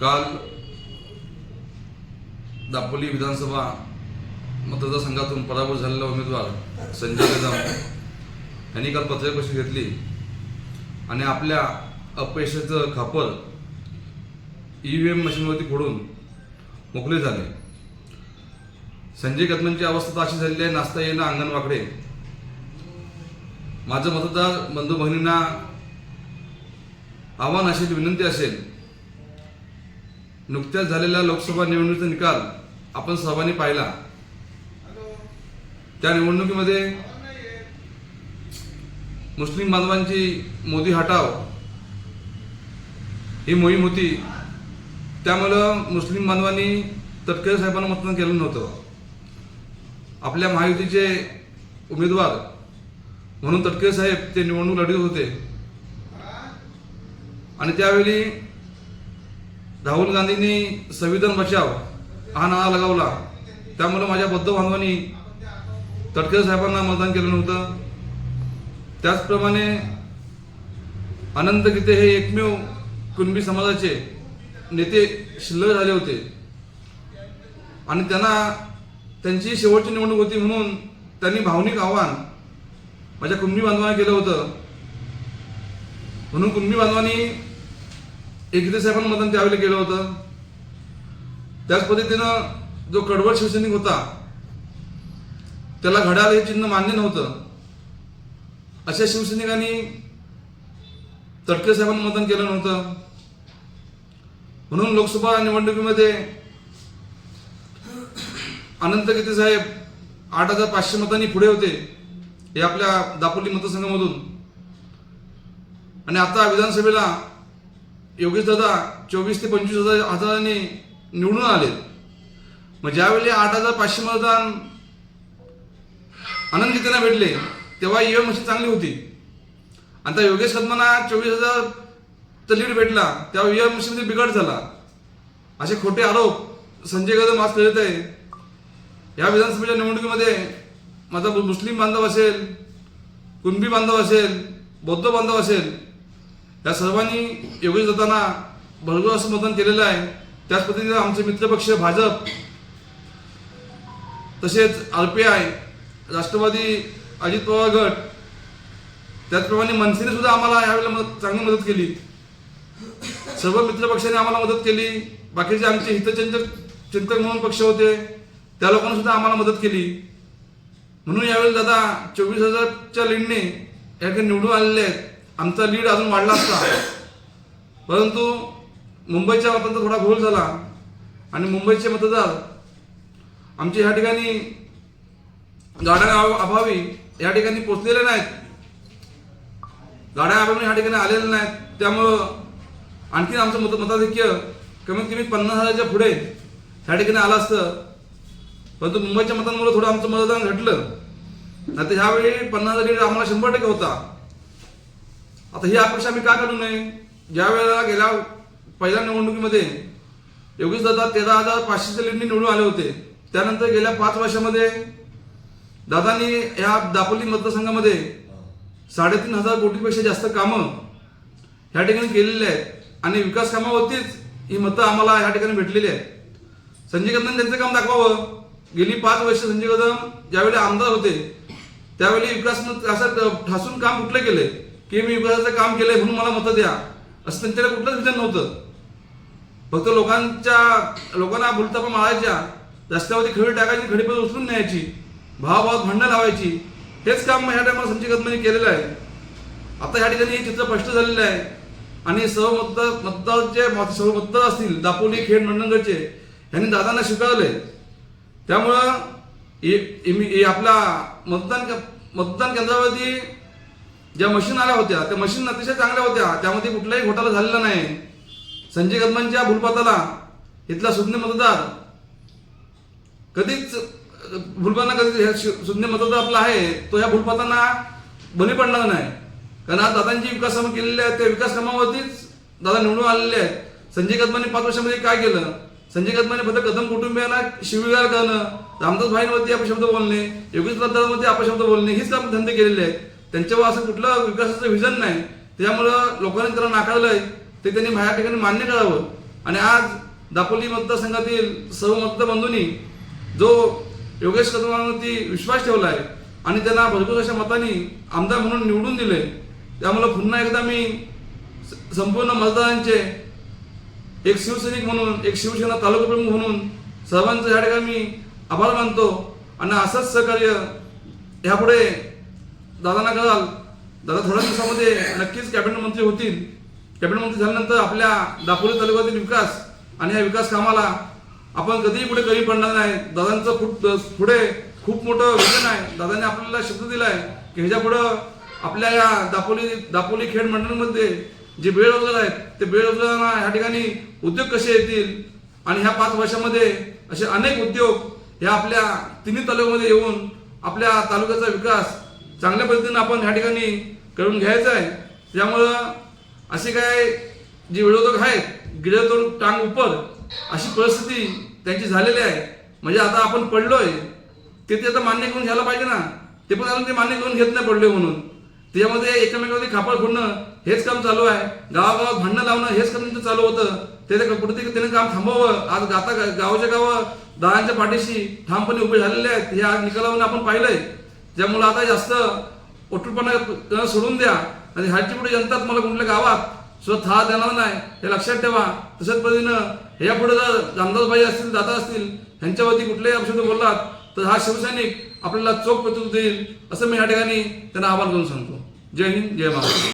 काल दापोली विधानसभा मतदारसंघातून पराभूत झालेला उमेदवार संजय कदम यांनी काल पत्रकार परिषद घेतली आणि आपल्या अपयशाचं खापर ई व्ही एम मशीनवरती फोडून मोकळे झाले. संजय कदमांची अवस्था तर अशी झालेली आहे नाचता येणं अंगण वाकडे माझं मतदार बंधू भगिनींना आव्हान असेल विनंती असेल नुकत्याच झालेल्या लोकसभा निवडणुकीचा निकाल आपण सर्वांनी पाहिला. त्या निवडणुकीमध्ये मुस्लिम बांधवांची मोदी हटाव ही मोहीम होती. त्यामुळं मुस्लिम बांधवांनी तटकरे साहेबांना मतदान केलं नव्हतं. आपल्या महायुतीचे उमेदवार म्हणून तटकरे साहेब ते निवडणूक लढत होते. आणि त्यावेळी राहुल गांधींनी संविधान बचाव हा नारा लगावला. त्यामुळे माझ्या बौद्ध बांधवांनी तटकरे साहेबांना मतदान केलं नव्हतं. त्याचप्रमाणे अनंत गीते हे एकमेव कुणबी समाजाचे नेते शिल्लक झाले होते. आणि त्यांना त्यांची शेवटची निवडणूक होती म्हणून त्यांनी भावनिक आव्हान माझ्या कुणबी बांधवांना केलं होतं. म्हणून कुणबी बांधवांनी एकदे साहेबांना मतदान त्यावेळेला केलं होतं. त्याच पद्धतीनं जो कडवळ शिवसैनिक होता त्याला घड्याळ हे चिन्ह मान्य नव्हतं. अशा शिवसैनिकांनी तटके साहेबांना मतदान केलं नव्हतं. म्हणून लोकसभा निवडणुकीमध्ये अनंत गीते साहेब आठ हजार पाचशे मतांनी पुढे होते हे आपल्या दापोली मतदारसंघामधून. आणि आता विधानसभेला योगेश दादा चोवीस ते पंचवीस हजार हजारांनी निवडून आले मग ज्यावेळी आठ हजार पाचशे मतदान आनंद गीतेना भेटले तेव्हा ईव्हीएम मशीन चांगली होती. आणि त्या योगेश कदमांना चोवीस हजार लीड भेटला तेव्हा ईव्हीएम मशीनमध्ये बिघाड झाला. असे खोटे आरोप संजय कदम आज करत आहे. या विधानसभेच्या निवडणुकीमध्ये माझा मुस्लिम बांधव असेल कुणबी बांधव असेल बौद्ध बांधव असेल या सर्वांनी योगेश दत्तांना भरघोस असं मतदान केलेलं आहे. त्याच पद्धतीने आमचे मित्रपक्ष भाजप तसेच R P I Rashtravadi Ajit Pawar गट त्याचप्रमाणे मनसेने सुद्धा आम्हाला यावेळेला मदत चांगली मदत केली. सर्व मित्रपक्षांनी आम्हाला मदत केली. बाकीचे आमचे हितचिंतक चिंतक म्हणून पक्ष होते. त्या लोकांनी सुद्धा आम्हाला मदत केली. म्हणून यावेळी दादा चोवीस हजारच्या लीडने या निवडून आलेले आहेत. आमचा लीड अजून वाढला असता. परंतु मुंबईच्या मतांचा थोडा घोळ झाला आणि मुंबईचे मतदार आमचे ह्या ठिकाणी गाड्या अभावी या ठिकाणी पोचलेले नाहीत. गाड्या अभावी ह्या ठिकाणी आलेल्या नाहीत. त्यामुळं आणखीन आमचं मत मताधिक्य कमीत कमी पन्नास हजाराच्या पुढे ह्या ठिकाणी आलं असतं. परंतु मुंबईच्या मतांमुळे थोडं आमचं मतदान घटलं. नाही तर ह्यावेळी पन्नास हजार लीड आम्हाला शंभर टक्के होता. आता ही अपेक्षा आम्ही का करू नये? ज्या वेळेला गेल्या पहिल्या निवडणुकीमध्ये योगेश दादा तेरा हजार पाचशे सिलेंडर निवडून आले होते. त्यानंतर गेल्या पाच वर्षामध्ये दादांनी या दापोली मतदारसंघामध्ये साडेतीन हजार कोटीपेक्षा जास्त कामं ह्या ठिकाणी केलेली आहेत. आणि विकास कामावरतीच ही मतं आम्हाला ह्या ठिकाणी भेटलेली आहेत. संजय कदम त्यांचं काम दाखवावं. गेली पाच वर्ष संजय कदम ज्यावेळी आमदार होते त्यावेळी विकास असं ठासून काम कुठलं केलंय? की मी विकासाचं काम केलंय म्हणून मला मतं द्या. असं त्यांच्याकडे कुठलंच विजन नव्हतं. फक्त लोकांच्या लोकांना भुलतापा मारायच्या. रस्त्यावरती खडी टाकायची खडी पण उचलून न्यायची. भावाभावात भांडणं लावायची. हेच काम ह्या टायमाला संजय कदमांनी केलेलं आहे. आता ह्या ठिकाणी हे चित्र स्पष्ट झालेलं आहे. आणि सर्व मतदार मतदारचे सर्व मतदार असतील दापोली खेड मंडणगडचे ह्यांनी दादांना स्वीकारले त्यामुळं आपला मी- मतदान के- मतदान केंद्रावरती ज्या मशीन आल्या होत्या त्या मशीन अतिशय चांगल्या होत्या. त्यामध्ये कुठलाही घोटाळा झालेला नाही. संजय कदमांच्या भूलपाताला इथला सुज्ञ मतदार कधीच भूलपातना कधी ह्या सुज्ञ मतदार आपला आहे तो ह्या भूलपातांना बली पडणार नाही. कारण आज दादांची विकास कामं केलेली आहेत त्या विकास कामावरतीच दादा निवडून आलेले आहेत. संजय कदमांनी पाच वर्षामध्ये काय केलं? संजय कदमांनी फक्त कदम कुटुंबियांना शिवीगाळ करणं रामदास भाईंवरती अपशब्द बोलणे योगेश दादांवरती अपशब्द बोलणे हीच काम धंदे केलेले आहेत. त्यांच्यावर असं कुठलं विकासाचं विजन नाही. त्यामुळं लोकांनी त्याला नाकारलंय. ते त्यांनी माझ्या ठिकाणी मान्य करावं. आणि आज दापोली मतदारसंघातील सर्व मतदारबंधूंनी जो योगेश कदमांवरती विश्वास ठेवला आहे आणि त्यांना भरपूर अशा मतांनी आमदार म्हणून निवडून दिले त्यामुळं पुन्हा एकदा मी स- संपूर्ण मतदारांचे एक शिवसैनिक म्हणून एक शिवसेना तालुका प्रमुख म्हणून सर्वांचं या ठिकाणी मी आभार मानतो. आणि असंच सहकार्य ह्यापुढे दादांना कळाल. दादा थोड्या दिवसामध्ये नक्कीच कॅबिनेट मंत्री होतील. कॅबिनेट मंत्री झाल्यानंतर आपल्या दापोली तालुक्यातील विकास आणि या विकास कामाला आपण कधीही पुढे कमी पडणार नाही. दादांचं खूप पुढे खूप मोठं विजन आहे. दादांनी आपल्याला शब्द दिलाय की ह्याच्या पुढं आपल्या या दापोली दापोली खेड मंडळामध्ये जे बेरोजगार आहेत ते बेरोजगारांना ह्या ठिकाणी उद्योग कसे येतील? आणि ह्या पाच वर्षामध्ये असे अनेक उद्योग ह्या आपल्या तिन्ही तालुक्यामध्ये येऊन आपल्या तालुक्याचा विकास चांगल्या पद्धतीनं आपण ह्या ठिकाणी करून घ्यायचं आहे. त्यामुळं असे काय जे विरोधक आहेत गिळतोड टांग उपर अशी परिस्थिती त्यांची झालेली आहे. म्हणजे आता आपण पडलोय ते ते आता मान्य करून घ्यायला पाहिजे ना. ते पण आपण ते मान्य करून घेत नाही पडले म्हणून. त्याच्यामध्ये एकमेकामध्ये खापड फोडणं हेच काम चालू आहे. गावागावात भांडणं लावणं हेच काम त्यांचं चालू होतं. ते ते कुठे त्याने काम थांबवावं आज गाता गावाच्या गावं दहाच्या पाठीशी ठामपणे उभे झालेले आहेत. हे आज निकालावरून आपण पाहिलंय. ज्यामुळं आता जास्त ओटूपणा सोडून द्या. आणि ह्याची पुढे जनता तुम्हाला कुठल्या गावात. सुद्धा था देणार नाही. हे लक्षात ठेवा. तशाच पद्धतीनं ह्या पुढे जर रामदासबाई असतील दादा असतील ह्यांच्यावरती कुठल्याही अपशब्द बोललात तर हा शिवसैनिक आपल्याला चोख प्रत्युत्तर देईल असं मी या ठिकाणी त्यांना आवाहन करून सांगतो. जय हिंद जय महाराष्ट्र.